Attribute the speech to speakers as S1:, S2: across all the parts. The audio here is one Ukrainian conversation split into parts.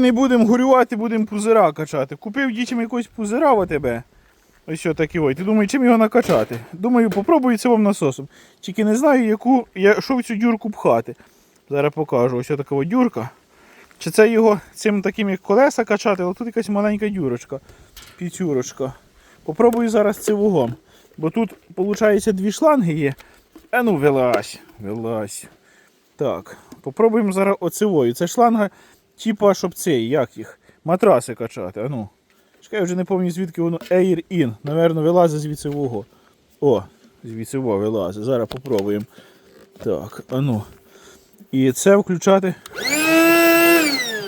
S1: Не будемо горювати, будемо пузира качати. Купив дітям якогось пузира в тебе. Ось що такий ой. Ти думаєш, чим його накачати? Думаю, попробую це насосом. Тільки не знаю, яку, я, що в цю дюрку пхати. Зараз покажу. Ось така дюрка. Чи це його цим таким як колеса качати, але тут якась маленька дюрочка, піцюрочка. Попробую зараз цивугом. Бо тут, виходить, дві шланги є. А ну, вилазь, вилазь. Так, попробуємо зараз оцевою. Це шланга, типа, щоб цей, як їх, матраси качати. А ну. Чекай, вже не пам'ятаю, звідки воно Air In. Наверно, вилазить звідси вого. О, звідси во вилазить. Зараз попробуємо. Так, а ну. І це включати.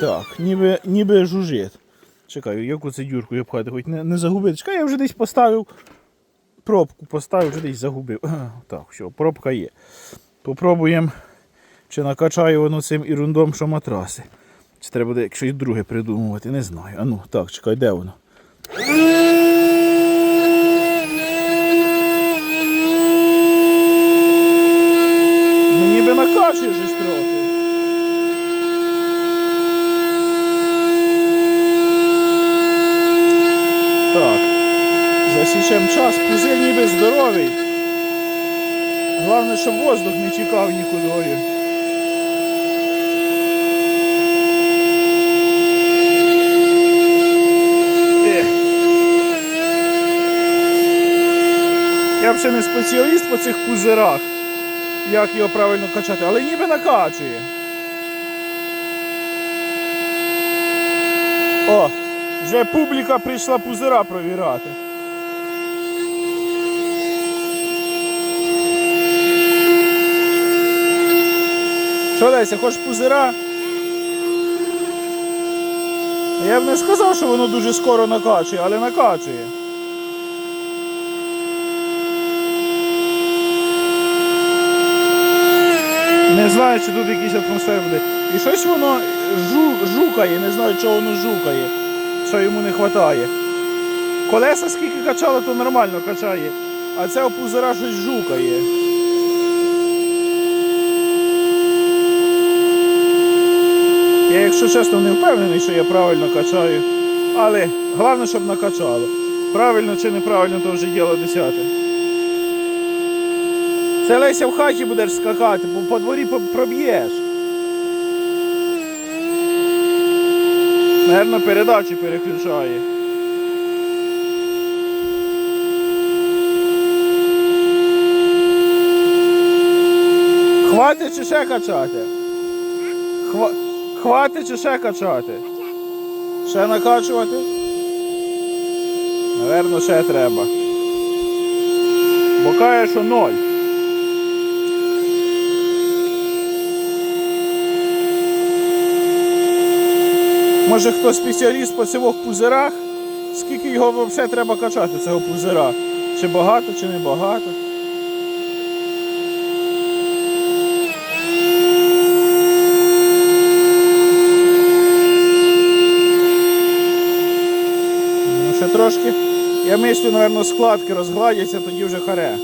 S1: Так, ніби, ніби жужить. Чекай, яку це дюрку я пхати, хоч не, не загубити. Чекай, я вже десь поставив. Пробку поставив, вже десь загубив. Так, все, пробка є. Попробуємо, чи накачає воно цим ірундом, що матраси. Чи треба буде щось друге придумувати, не знаю. А ну, так, чекай, де воно? Ну ніби накачує щось трохи. Так. Засічемо час, пузир ніби здоровий. Головне, щоб воздух не тікав нікуди. Я взагалі не спеціаліст по цих пузирах, як його правильно качати, але ніби накачує. О, вже публіка прийшла пузира провірати. Що Леся, хочеш пузира? Я б не сказав, що воно дуже скоро накачує, але накачує. Не знаю, чи тут якийсь атмосфера буде. І щось воно жу, жукає, не знаю, чого воно жукає, що йому не вистачає. Колеса скільки качало, то нормально качає. А це пузира щось жукає. Я, якщо чесно, не впевнений, що я правильно качаю. Але головне, щоб накачало. Правильно чи неправильно, то вже діло десяте. Це Леся в хаті будеш скакати, бо по дворі проб'єш. Наверно, передачі переключає. Хватить чи ще качати? Хва... Хватить чи ще качати? Ще накачувати? Наверно, ще треба. Бо каже, що ноль. Може хтось спеціаліст по цих пузирах? Скільки його взагалі треба качати, цього пузира? Чи багато, чи не багато? Ну, ще трошки. Я мислю, напевно, складки розгладяться, тоді вже харе.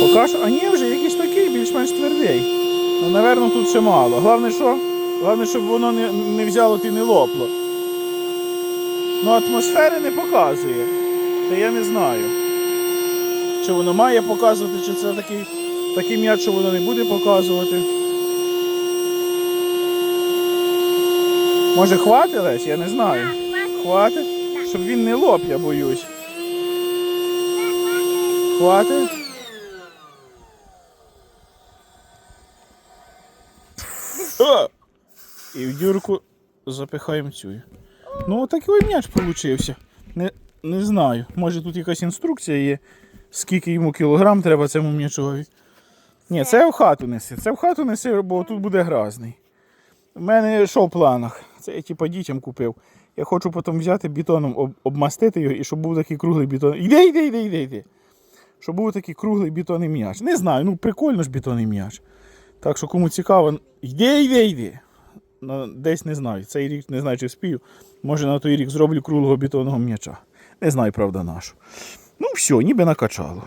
S1: Поки що, а ні, вже якийсь такий більш-менш твердий. Ну, напевно, тут ще мало. Головне, що? Головне, щоб воно не, не взяло і не лопло. Ну, атмосфери не показує. Та я не знаю. Чи воно має показувати, чи це такий, такий м'яч, що воно не буде показувати. Може хватить Лесь? Я не знаю. Хватить? Щоб він не лоп, я боюсь. Хватить? О! І в дюрку запихаємо цю. Ну, такий м'яч получився. Не, не знаю. Може тут якась інструкція є, скільки йому кілограм треба цьому м'ячові. Ні, це в хату неси. Це в хату неси, бо тут буде грязний. У мене що в планах? Це я типа дітям купив. Я хочу потім взяти бетоном, об, обмастити його і щоб був такий круглий бетон. Іди, іди, іди, іди, іди. Щоб був такий круглий бетонний м'яч. Не знаю, ну прикольно ж бетонний м'яч. Так що кому цікаво, йди, йди, йди. Десь не знаю. Цей рік не знаю, чи спію. Може на той рік зроблю круглого бетонного м'яча. Не знаю, правда, нашу. Ну, все, ніби накачало.